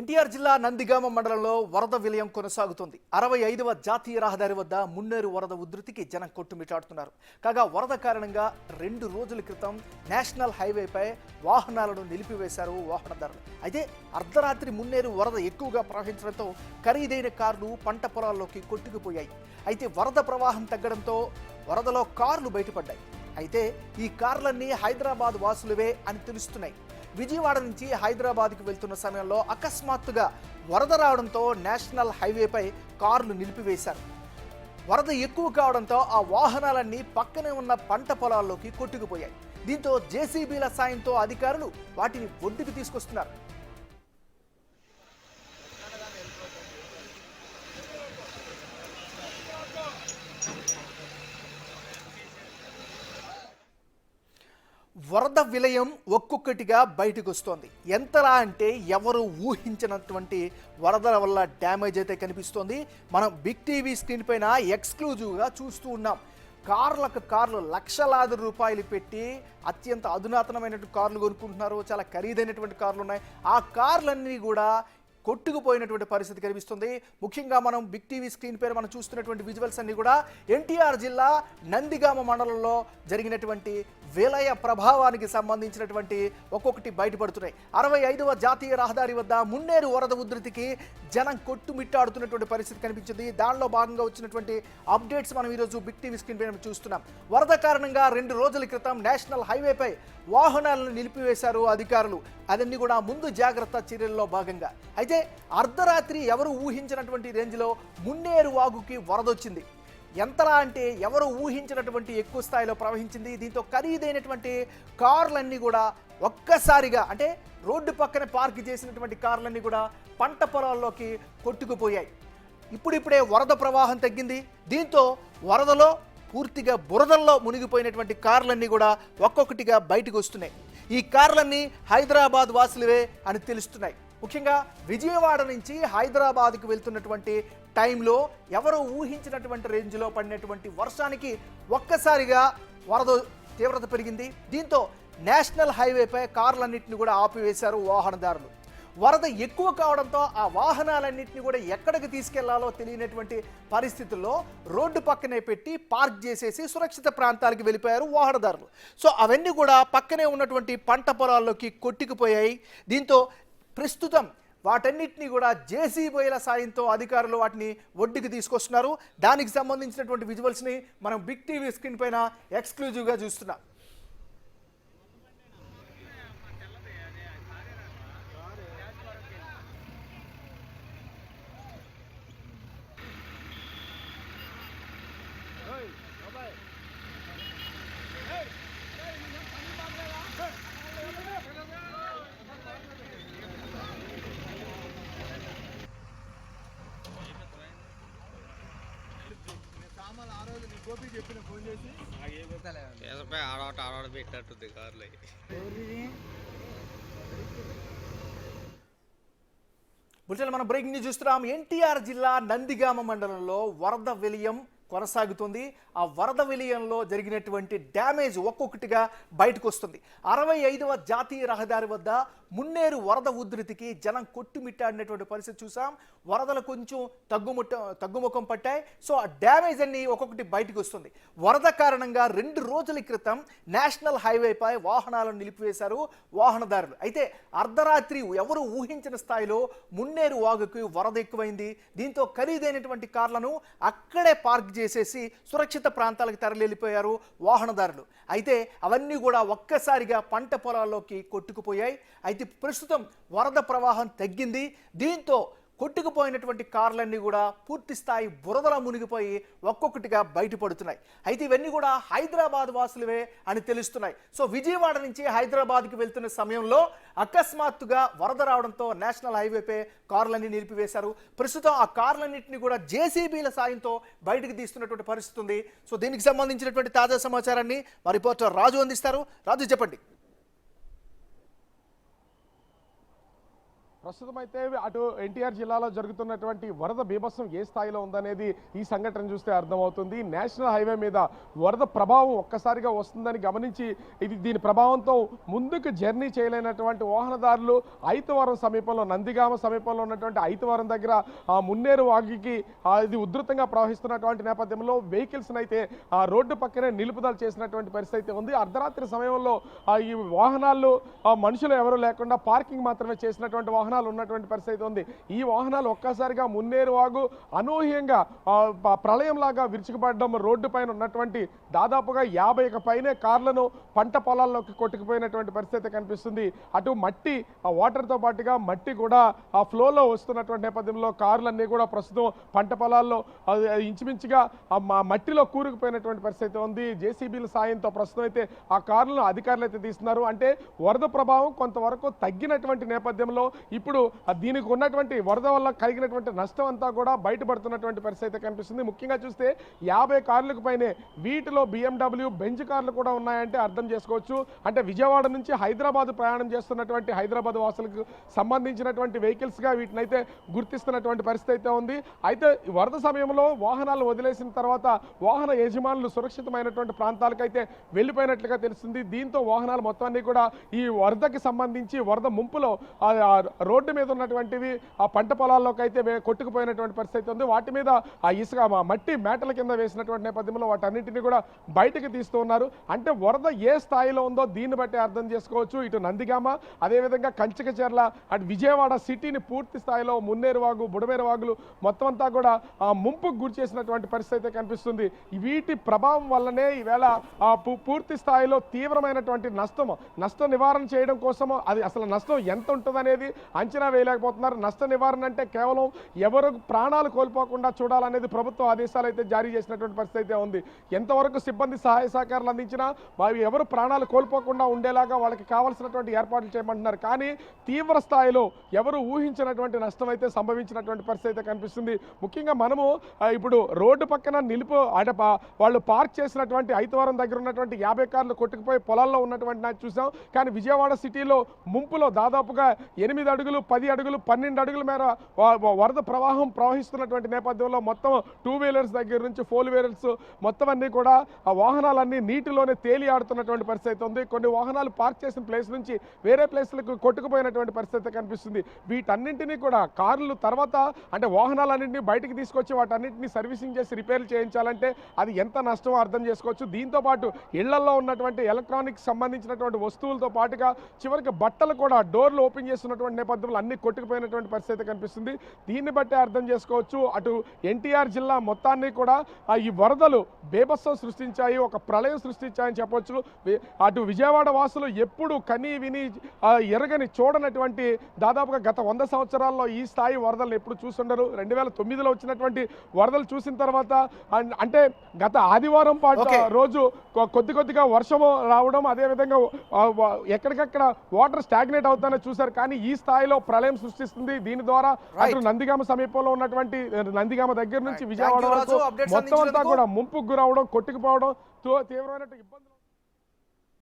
ఎన్టీఆర్ జిల్లా నందిగామ మండలంలో వరద విలయం కొనసాగుతుంది. అరవై ఐదవ జాతీయ రహదారి వద్ద మున్నేరు వరద ఉధృతికి జనం కొట్టుమిటాడుతున్నారు. కాగా వరద కారణంగా రెండు రోజుల క్రితం నేషనల్ హైవేపై వాహనాలను నిలిపివేశారు వాహనదారులు. అయితే అర్ధరాత్రి మున్నేరు వరద ఎక్కువగా ప్రవహించడంతో ఖరీదైన కార్లు పంట పొలాల్లోకి కొట్టుకుపోయాయి. అయితే వరద ప్రవాహం తగ్గడంతో వరదలో కార్లు బయటపడ్డాయి. అయితే ఈ కార్లన్నీ హైదరాబాద్ వాసులవే అని తెలుస్తున్నాయి. విజయవాడ నుంచి హైదరాబాద్కి వెళ్తున్న సమయంలో అకస్మాత్తుగా వరద రావడంతో నేషనల్ హైవేపై కార్లు నిలిపివేశారు. వరద ఎక్కువ కావడంతో ఆ వాహనాలన్నీ పక్కనే ఉన్న పంట పొలాల్లోకి కొట్టుకుపోయాయి. దీంతో జేసీబీల సాయంతో అధికారులు వాటిని ఒడ్డుకు తీసుకొస్తున్నారు. వరద విలయం ఒక్కొక్కటిగా బయటకు వస్తోంది ఎంతలా అంటే ఎవరు ఊహించినటువంటి వరదల వల్ల డ్యామేజ్ అయితే కనిపిస్తోంది. మనం బిగ్ టీవీ స్క్రీన్ పైన ఎక్స్క్లూజివ్గా చూస్తూ ఉన్నాం. కార్లకు కార్లు లక్షలాది రూపాయలు పెట్టి అత్యంత అధునాతనమైనటువంటి కార్లు కొనుక్కుంటున్నారు. చాలా ఖరీదైనటువంటి కార్లు ఉన్నాయి. ఆ కార్లన్నీ కూడా కొట్టుకుపోయినటువంటి పరిస్థితి కనిపిస్తుంది. ముఖ్యంగా మనం బిగ్ టీవీ స్క్రీన్ పైన మనం చూస్తున్నటువంటి విజువల్స్ అన్ని కూడా ఎన్టీఆర్ జిల్లా నందిగామ మండలంలో జరిగినటువంటి విలయ ప్రభావానికి సంబంధించినటువంటి ఒక్కొక్కటి బయటపడుతున్నాయి. అరవై ఐదవ జాతీయ రహదారి వద్ద మున్నేరు వరద ఉధృతికి జనం కొట్టుమిట్టాడుతున్నటువంటి పరిస్థితి కనిపించింది. దానిలో భాగంగా వచ్చినటువంటి అప్డేట్స్ మనం ఈరోజు బిగ్ టీవీ స్క్రీన్ పైన చూస్తున్నాం. వరద కారణంగా రెండు రోజుల క్రితం నేషనల్ హైవేపై వాహనాలను నిలిపివేశారు అధికారులు. అదన్నీ కూడా ముందు జాగ్రత్త చర్యల్లో భాగంగా. అయితే అయితే అర్ధరాత్రి ఎవరు ఊహించినటువంటి రేంజ్లో మున్నేరు వాగుకి వరదొచ్చింది. ఎంతలా అంటే ఎవరు ఊహించినటువంటి ఎక్కువ స్థాయిలో ప్రవహించింది? దీంతో ఖరీదైనటువంటి కార్లన్నీ కూడా ఒక్కసారిగా అంటే రోడ్డు పక్కన పార్క్ చేసినటువంటి కార్లన్నీ కూడా పంట పొలాల్లోకి కొట్టుకుపోయాయి. ఇప్పుడిప్పుడే వరద ప్రవాహం తగ్గింది. దీంతో వరదలో పూర్తిగా బురదల్లో మునిగిపోయినటువంటి కార్లన్నీ కూడా ఒక్కొక్కటిగా బయటకు వస్తున్నాయి. ఈ కార్లన్నీ హైదరాబాద్ వాసులవే అని తెలుస్తున్నాయి. ముఖ్యంగా విజయవాడ నుంచి హైదరాబాద్కు వెళ్తున్నటువంటి టైంలో ఎవరు ఊహించినటువంటి రేంజ్లో పడినటువంటి వర్షానికి ఒక్కసారిగా వరద తీవ్రత పెరిగింది. దీంతో నేషనల్ హైవేపై కార్లన్నింటినీ కూడా ఆపివేశారు వాహనదారులు. వరద ఎక్కువ కావడంతో ఆ వాహనాలన్నింటినీ కూడా ఎక్కడికి తీసుకెళ్ళాలో తెలియనటువంటి పరిస్థితుల్లో రోడ్డు పక్కనే పెట్టి పార్క్ చేసేసి సురక్షిత ప్రాంతాలకు వెళ్ళిపోయారు వాహనదారులు. సో అవన్నీ కూడా పక్కనే ఉన్నటువంటి పంట పొలాల్లోకి కొట్టుకుపోయాయి. దీంతో ప్రస్తుతం వాటన్నిటిని కూడా జేసీబీల సాయంతో అధికారులు వాటిని ఒడ్డుకి తీసుకొస్తున్నారు. దానికి సంబంధించినటువంటి విజువల్స్ని మనం బిగ్ టీవీ స్క్రీన్ పైన ఎక్స్క్లూజివ్గా చూస్తున్నాం. కేసపై ఆడోట పెట్టినట్టుంది కార్లో. బులెటిన్ మనం బ్రేకింగ్ న్యూస్ చూస్తున్నాం. ఎన్టీఆర్ జిల్లా నందిగామ మండలంలో వరద విలయం కొనసాగుతుంది. ఆ వరద విలయంలో జరిగినటువంటి డ్యామేజ్ ఒక్కొక్కటిగా బయటకు వస్తుంది. అరవై ఐదవ జాతీయ రహదారి వద్ద మున్నేరు వరద ఉధృతికి జనం కొట్టుమిట్టాడినటువంటి పరిస్థితి చూసాం. వరదలు కొంచెం తగ్గుముట్ట తగ్గుముఖం పట్టాయి. సో ఆ డ్యామేజ్ అన్ని ఒక్కొక్కటి బయటకు వస్తుంది. వరద కారణంగా రెండు రోజుల క్రితం నేషనల్ హైవేపై వాహనాలను నిలిపివేశారు వాహనదారులు. అయితే అర్ధరాత్రి ఎవరు ఊహించిన స్థాయిలో మున్నేరు వాగుకు వరద ఎక్కువైంది. దీంతో ఖరీదైనటువంటి కార్లను అక్కడే పార్క్ చేసేసి సురక్షిత ప్రాంతాలకు తరలిపోయారు వాహనదారులు. అయితే అవన్నీ కూడా ఒక్కసారిగా పంట పొలాల్లోకి కొట్టుకుపోయాయి. అయితే ప్రస్తుతం వరద ప్రవాహం తగ్గింది. దీంతో కొట్టుకుపోయినటువంటి కార్లన్నీ కూడా పూర్తి స్థాయి బురదల మునిగిపోయి ఒక్కొక్కటిగా బయటపడుతున్నాయి. అయితే ఇవన్నీ కూడా హైదరాబాద్ వాసులవే అని తెలుస్తున్నాయి. సో విజయవాడ నుంచి హైదరాబాద్కి వెళ్తున్న సమయంలో అకస్మాత్తుగా వరద రావడంతో నేషనల్ హైవేపై కార్లన్నీ నిలిపివేశారు. ప్రస్తుతం ఆ కార్లన్నింటినీ కూడా జేసీబీల సాయంతో బయటకు తీస్తున్నటువంటి పరిస్థితి ఉంది. సో దీనికి సంబంధించినటువంటి తాజా సమాచారాన్ని మా రిపోర్టర్ రాజు అందిస్తారు. రాజు చెప్పండి. ప్రస్తుతం అయితే అటు ఎన్టీఆర్ జిల్లాలో జరుగుతున్నటువంటి వరద బీభత్సం ఏ స్థాయిలో ఉందనేది ఈ సంఘటన చూస్తే అర్థమవుతుంది. నేషనల్ హైవే మీద వరద ప్రభావం ఒక్కసారిగా వస్తుందని గమనించి ఇది దీని ప్రభావంతో ముందుకు జర్నీ చేయలేనటువంటి వాహనదారులు ఐతవరం సమీపంలో నందిగామ సమీపంలో ఉన్నటువంటి ఐతవరం దగ్గర ఆ మున్నేరు వాగికి ఇది ఉధృతంగా ప్రవహిస్తున్నటువంటి నేపథ్యంలో వెహికల్స్ అయితే ఆ రోడ్డు పక్కనే నిలుపుదల చేసినటువంటి పరిస్థితి అయితే ఉంది. అర్ధరాత్రి సమయంలో ఈ వాహనాలు మనుషులు ఎవరు లేకుండా పార్కింగ్ మాత్రమే చేసినటువంటి వాహనం వాహనాలు ఉన్నటువంటి పరిస్థితి ఉంది. ఈ వాహనాలు ఒక్కసారిగా మున్నేరు వాగు అనూహ్యంగా ప్రళయంలాగా విరుచుకుపడడం రోడ్డు పైన ఉన్నటువంటి దాదాపుగా యాభైకి పైనే కార్లను పంట పొలాల్లోకి కొట్టుకుపోయినటువంటి పరిస్థితి కనిపిస్తుంది. అటు మట్టి ఆ వాటర్తో పాటుగా మట్టి కూడా ఆ ఫ్లోలో వస్తున్నటువంటి నేపథ్యంలో కార్లన్నీ కూడా ప్రస్తుతం పంట పొలాల్లో అది ఇంచుమించుగా మా మట్టిలో కూరుకుపోయినటువంటి పరిస్థితి ఉంది. జేసీబీల సాయంతో ప్రస్తుతం అయితే ఆ కార్లను అధికారులు అయితే తీస్తున్నారు. అంటే వరద ప్రభావం కొంతవరకు తగ్గినటువంటి నేపథ్యంలో ఇప్పుడు దీనికి ఉన్నటువంటి వరద వల్ల కలిగినటువంటి నష్టం అంతా కూడా బయటపడుతున్నటువంటి పరిస్థితి అయితే కనిపిస్తుంది. ముఖ్యంగా చూస్తే యాభై కార్లకు పైనే వీటిలో బిఎండబ్ల్యూ బెంచ్ కార్లు కూడా ఉన్నాయంటే అర్థం చేసుకోవచ్చు. అంటే విజయవాడ నుంచి హైదరాబాద్ ప్రయాణం చేస్తున్నటువంటి హైదరాబాద్ వాసులకు సంబంధించినటువంటి వెహికల్స్గా వీటిని అయితే గుర్తిస్తున్నటువంటి పరిస్థితి అయితే ఉంది. అయితే ఈ వరద సమయంలో వాహనాలు వదిలేసిన తర్వాత వాహన యజమానులు సురక్షితమైనటువంటి ప్రాంతాలకైతే వెళ్ళిపోయినట్లుగా తెలుస్తుంది. దీంతో వాహనాలు మొత్తాన్ని కూడా ఈ వరదకి సంబంధించి వరద ముంపులో రోడ్డు మీద ఉన్నటువంటివి ఆ పంట పొలాల్లోకి అయితే కొట్టుకుపోయినటువంటి పరిస్థితి ఉంది. వాటి మీద ఆ ఇసుక మట్టి మేటల కింద వేసినటువంటి నేపథ్యంలో వాటన్నింటినీ కూడా బయటకు తీస్తూ ఉన్నారు. అంటే వరద ఏ స్థాయిలో ఉందో దీన్ని బట్టి అర్థం చేసుకోవచ్చు. ఇటు నందిగామ అదేవిధంగా కంచికచెర్ల అటు విజయవాడ సిటీని పూర్తి స్థాయిలో మున్నేరు వాగు బుడమేరు వాగులు మొత్తం అంతా కూడా ఆ, ముంపుకు గురి చేసినటువంటి పరిస్థితి అయితే కనిపిస్తుంది. వీటి ప్రభావం వల్లనే ఈవేళ ఆ, పూ- పూర్తి స్థాయిలో తీవ్రమైనటువంటి నష్టం నష్టం నివారణ చేయడం కోసము అది అసలు నష్టం ఎంత ఉంటుందనేది అంచనా వేయలేకపోతున్నారు. నష్ట నివారణ అంటే కేవలం ఎవరు ప్రాణాలు కోల్పోకుండా చూడాలనేది ప్రభుత్వ ఆదేశాలు అయితే జారీ చేసినటువంటి పరిస్థితి అయితే ఉంది. ఎంతవరకు సిబ్బంది సహాయ సహకారాలు అందించినా వారు ఎవరు ప్రాణాలు కోల్పోకుండా ఉండేలాగా వాళ్ళకి కావాల్సినటువంటి ఏర్పాట్లు చేయమంటున్నారు. కానీ తీవ్ర స్థాయిలో ఎవరు ఊహించినటువంటి నష్టం అయితే సంభవించినటువంటి పరిస్థితి అయితే కనిపిస్తుంది. ముఖ్యంగా మనము ఇప్పుడు రోడ్డు పక్కన నిలుపు అంటే వాళ్ళు పార్క్ చేసినటువంటి ఐతవరం దగ్గర ఉన్నటువంటి యాభై కార్లు కొట్టుకుపోయి పొలాల్లో ఉన్నటువంటి నాకు చూసాం. కానీ విజయవాడ సిటీలో ముంపులో దాదాపుగా ఎనిమిది అడుగులు పది అడుగులు పన్నెండు అడుగుల మేర వరద ప్రవాహం ప్రవహిస్తున్నటువంటి నేపథ్యంలో మొత్తం టూ వీలర్స్ దగ్గర నుంచి ఫోర్ వీలర్స్ మొత్తం అన్ని కూడా ఆ వాహనాలన్నీ నీటిలోనే తేలి ఆడుతున్నటువంటి పరిస్థితి ఉంది. కొన్ని వాహనాలు పార్క్ చేసిన ప్లేస్ నుంచి వేరే ప్లేస్లకు కొట్టుకుపోయినటువంటి పరిస్థితి కనిపిస్తుంది. వీటన్నింటినీ కూడా కార్లు తర్వాత అంటే వాహనాలన్నింటినీ బయటకు తీసుకొచ్చి వాటన్నింటినీ సర్వీసింగ్ చేసి రిపేర్లు చేయించాలంటే అది ఎంత నష్టమో అర్థం చేసుకోవచ్చు. దీంతో పాటు ఇళ్ళలో ఉన్నటువంటి ఎలక్ట్రానిక్స్ సంబంధించినటువంటి వస్తువులతో పాటుగా చివరికి బట్టలు కూడా డోర్లు ఓపెన్ చేస్తున్నటువంటి నేపథ్యం నేపథ్యంలో అన్ని కొట్టుకుపోయినటువంటి పరిస్థితి కనిపిస్తుంది. దీన్ని బట్టి అర్థం చేసుకోవచ్చు. అటు ఎన్టీఆర్ జిల్లా మొత్తాన్ని కూడా ఈ వరదలు బేభత్సం సృష్టించాయి ఒక ప్రళయం సృష్టించాయని చెప్పొచ్చు. వి- అటు విజయవాడ వాసులు ఎప్పుడు కని విని ఎరగని చూడనటువంటి దాదాపుగా గత వంద సంవత్సరాల్లో ఈ స్థాయి వరదలు ఎప్పుడు చూసుండరు. రెండు వేల తొమ్మిదిలో వచ్చినటువంటి వరదలు చూసిన తర్వాత అంటే గత ఆదివారం పాటు. రోజు కొద్ది కొద్దిగా వర్షము రావడం అదేవిధంగా ఎక్కడికక్కడ వాటర్ స్టాగ్నేట్ అవుతానే చూశారు. కానీ ఈ స్థాయిలో ప్రళయం సృష్టిస్తుంది దీని ద్వారా. అటు నందిగామ సమీపంలో ఉన్నటువంటి నందిగామ దగ్గర నుంచి. విజయవాడ వరకు మొత్తం అంతా. కూడా ముంపుకు గురవడం కొట్టుకుపోవడం తీవ్రమైన ఇబ్బందులు